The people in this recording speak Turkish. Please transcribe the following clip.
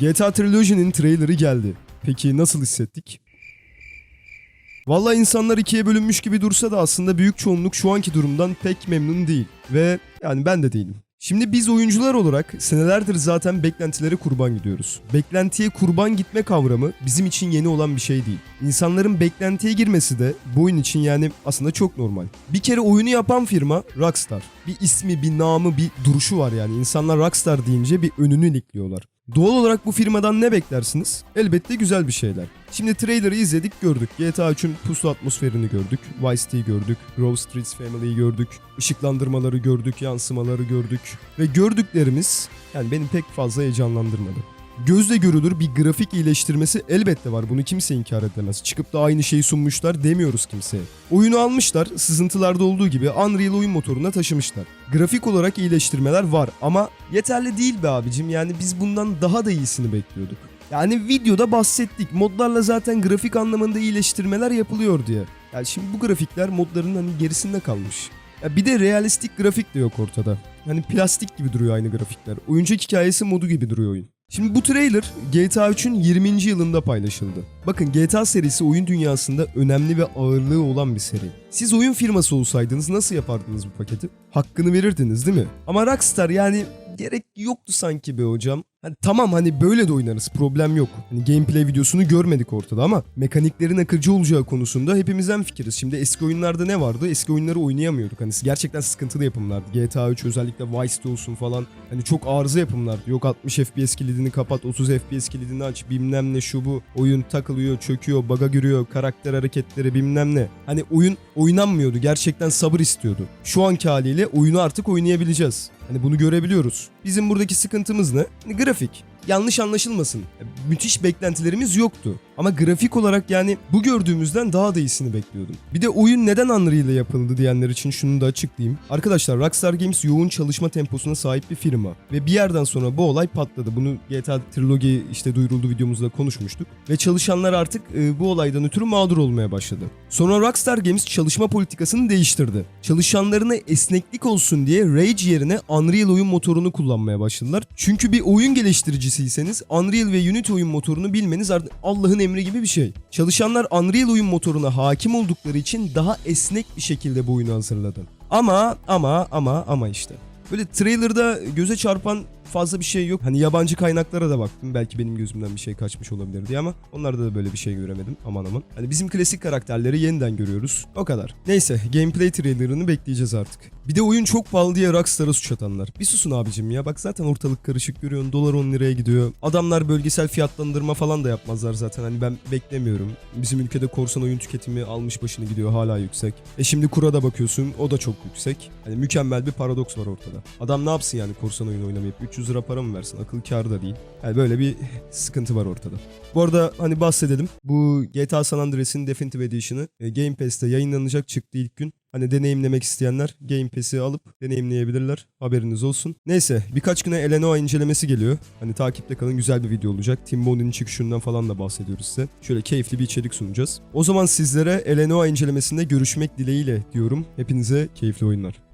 GTA Trilogy'nin trailerı geldi. Peki nasıl hissettik? Valla insanlar ikiye bölünmüş gibi dursa da aslında büyük çoğunluk şu anki durumdan pek memnun değil. Ve yani ben de değilim. Şimdi biz oyuncular olarak senelerdir zaten beklentilere kurban gidiyoruz. Beklentiye kurban gitme kavramı bizim için yeni olan bir şey değil. İnsanların beklentiye girmesi de bu oyun için yani aslında çok normal. Bir kere oyunu yapan firma Rockstar. Bir ismi, bir namı, bir duruşu var yani. İnsanlar Rockstar deyince bir önünü ilikliyorlar. Doğal olarak bu firmadan ne beklersiniz? Elbette güzel bir şeyler. Şimdi trailer'ı izledik gördük. GTA 3'ün puslu atmosferini gördük. Vice City'yi gördük. Grove Streets Family'yi gördük. Işıklandırmaları gördük, yansımaları gördük. Ve gördüklerimiz yani beni pek fazla heyecanlandırmadı. Gözle görülür bir grafik iyileştirmesi elbette var. Bunu kimse inkar edemez. Çıkıp da aynı şeyi sunmuşlar demiyoruz kimseye. Oyunu almışlar, sızıntılarda olduğu gibi Unreal oyun motoruna taşımışlar. Grafik olarak iyileştirmeler var ama yeterli değil be abicim. Yani biz bundan daha da iyisini bekliyorduk. Yani videoda bahsettik. Modlarla zaten grafik anlamında iyileştirmeler yapılıyor diye. Yani şimdi bu grafikler modların hani gerisinde kalmış. Ya bir de realistik grafik de yok ortada. Hani plastik gibi duruyor aynı grafikler. Oyuncak hikayesi modu gibi duruyor oyun. Şimdi bu trailer GTA 3'ün 20. yılında paylaşıldı. Bakın GTA serisi oyun dünyasında önemli ve ağırlığı olan bir seri. Siz oyun firması olsaydınız nasıl yapardınız bu paketi? Hakkını verirdiniz değil mi? Ama Rockstar yani gerek yoktu sanki be hocam. Hani tamam hani böyle de oynarız problem yok. Hani gameplay videosunu görmedik ortada ama mekaniklerin akıcı olacağı konusunda hepimizden fikiriz. Şimdi eski oyunlarda ne vardı? Eski oyunları oynayamıyorduk. Hani gerçekten sıkıntılı yapımlardı. GTA 3 özellikle Vice City olsun falan. Hani çok arıza yapımlardı. Yok 60 FPS kilidini kapat, 30 FPS kilidini aç, bilmem ne şu bu. Oyun takılıyor, çöküyor, baga giriyor, karakter hareketleri bilmem ne. Hani oyun oynanmıyordu. Gerçekten sabır istiyordu. Şu anki haliyle oyunu artık oynayabileceğiz. Hani bunu görebiliyoruz. Bizim buradaki sıkıntımız ne? Hani grafik. Yanlış anlaşılmasın. Müthiş beklentilerimiz yoktu. Ama grafik olarak yani bu gördüğümüzden daha da iyisini bekliyordum. Bir de oyun neden Unreal ile yapıldı diyenler için şunu da açıklayayım. Arkadaşlar Rockstar Games yoğun çalışma temposuna sahip bir firma. Ve bir yerden sonra bu olay patladı. Bunu GTA Trilogy işte duyuruldu videomuzda konuşmuştuk. Ve çalışanlar artık e, bu olaydan ötürü mağdur olmaya başladı. Sonra Rockstar Games çalışma politikasını değiştirdi. Çalışanlarına esneklik olsun diye Rage yerine Unreal oyun motorunu kullanmaya başladılar. Çünkü bir oyun geliştiricisiyseniz Unreal ve Unity oyun motorunu bilmeniz Allah'ın emri gibi bir şey. Çalışanlar Unreal oyun motoruna hakim oldukları için daha esnek bir şekilde bu oyunu hazırladı. Ama ama ama ama işte. Böyle trailerda göze çarpan fazla bir şey yok. Hani yabancı kaynaklara da baktım. Belki benim gözümden bir şey kaçmış olabilir diye ama onlarda da böyle bir şey göremedim. Aman aman. Hani bizim klasik karakterleri yeniden görüyoruz. O kadar. Neyse gameplay trailerını bekleyeceğiz artık. Bir de oyun çok pahalı diye Rockstar'a suç atanlar. Bir susun abicim ya. Bak zaten ortalık karışık görüyorsun. Dolar 10 liraya gidiyor. Adamlar bölgesel fiyatlandırma falan da yapmazlar zaten. Hani ben beklemiyorum. Bizim ülkede korsan oyun tüketimi almış başını gidiyor. Hala yüksek. E şimdi kura da bakıyorsun. O da çok yüksek. Hani mükemmel bir paradoks var ortada. Adam ne yapsın yani korsan oyun oynamayıp 300 lira para mı versin? Akıl kârı da değil. Yani böyle bir sıkıntı var ortada. Bu arada hani bahsedelim. Bu GTA San Andreas'in Definitive Edition'ı e, Game Pass'te yayınlanacak çıktı ilk gün. Hani deneyimlemek isteyenler Game Pass'i alıp deneyimleyebilirler. Haberiniz olsun. Neyse birkaç güne Elenoa incelemesi geliyor. Hani takipte kalın güzel bir video olacak. Tim Bonnie'nin çıkışından falan da bahsediyoruz size. Şöyle keyifli bir içerik sunacağız. O zaman sizlere Elenoa incelemesinde görüşmek dileğiyle diyorum. Hepinize keyifli oyunlar.